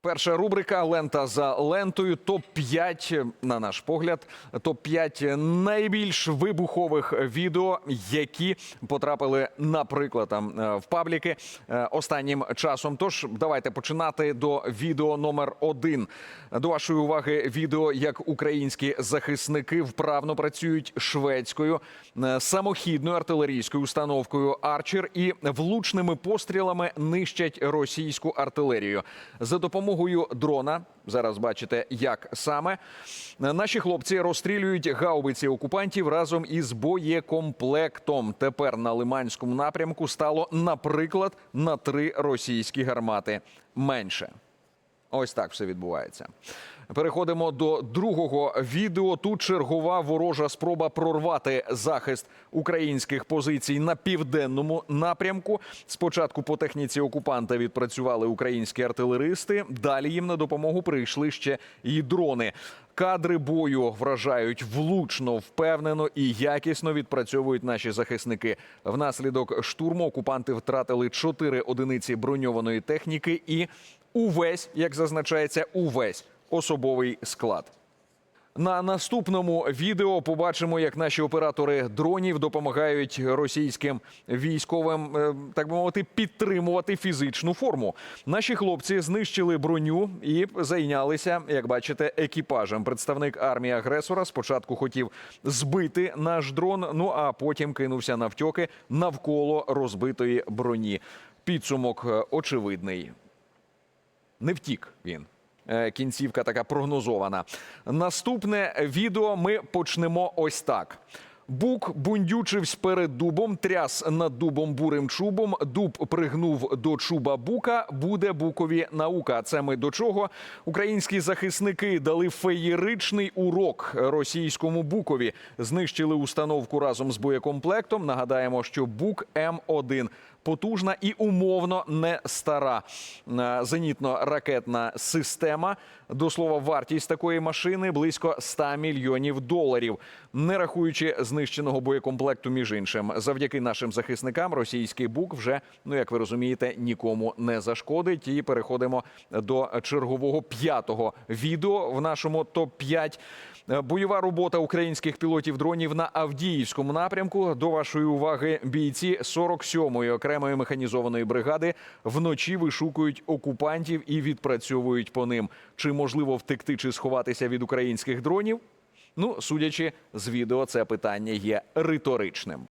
Перша рубрика Лента за лентою. Топ 5 на наш погляд, топ 5 найбільш вибухових відео, які потрапили, наприклад, там е, в пабліки е, останнім часом. Тож давайте починати до відео номер один. До вашої уваги відео, як українські захисники вправно працюють шведською е, самохідною артилерійською установкою Арчер і влучними пострілами нищать російську артилерію за допомогою дрона. Зараз бачите, як саме наші хлопці розстрілюють гаубиці окупантів разом із боєкомплектом. Тепер на лиманському напрямку стало, наприклад, на три російські гармати менше. Ось так все відбувається. Переходимо до другого відео. Тут чергова ворожа спроба прорвати захист українських позицій на південному напрямку. Спочатку по техніці окупанта відпрацювали українські артилеристи. Далі їм на допомогу прийшли ще і дрони. Кадри бою вражають влучно, впевнено і якісно відпрацьовують наші захисники. Внаслідок штурму окупанти втратили чотири одиниці броньованої техніки і увесь, як зазначається, увесь особовий склад. На наступному відео побачимо, як наші оператори дронів допомагають російським військовим, е, так би мовити, підтримувати фізичну форму. Наші хлопці знищили броню і зайнялися, як бачите, екіпажем. Представник армії агресора спочатку хотів збити наш дрон, ну а потім кинувся навтьоки навколо розбитої броні. Підсумок е, очевидний. Не втік він. Е, Кінцівка така прогнозована. Наступне відео ми почнемо ось так. Бук бундючивсь перед дубом, тряс над дубом бурим чубом. Дуб пригнув до чуба бука. Буде букові наука. Це ми до чого? Українські захисники дали феєричний урок російському букові. Знищили установку разом з боєкомплектом. Нагадаємо, що бук М1 потужна і умовно не стара е, зенітно-ракетна система. До слова, вартість такої машини близько 100 мільйонів доларів, не рахуючи знищеного боєкомплекту. Між іншим, завдяки нашим захисникам, російський бук вже ну як ви розумієте, нікому не зашкодить. І переходимо до чергового п'ятого відео в нашому топ 5 Бойова робота українських пілотів дронів на Авдіївському напрямку. До вашої уваги бійці 47-ї окремої механізованої бригади вночі вишукують окупантів і відпрацьовують по ним. Чи можливо втекти чи сховатися від українських дронів? Ну, судячи з відео, це питання є риторичним.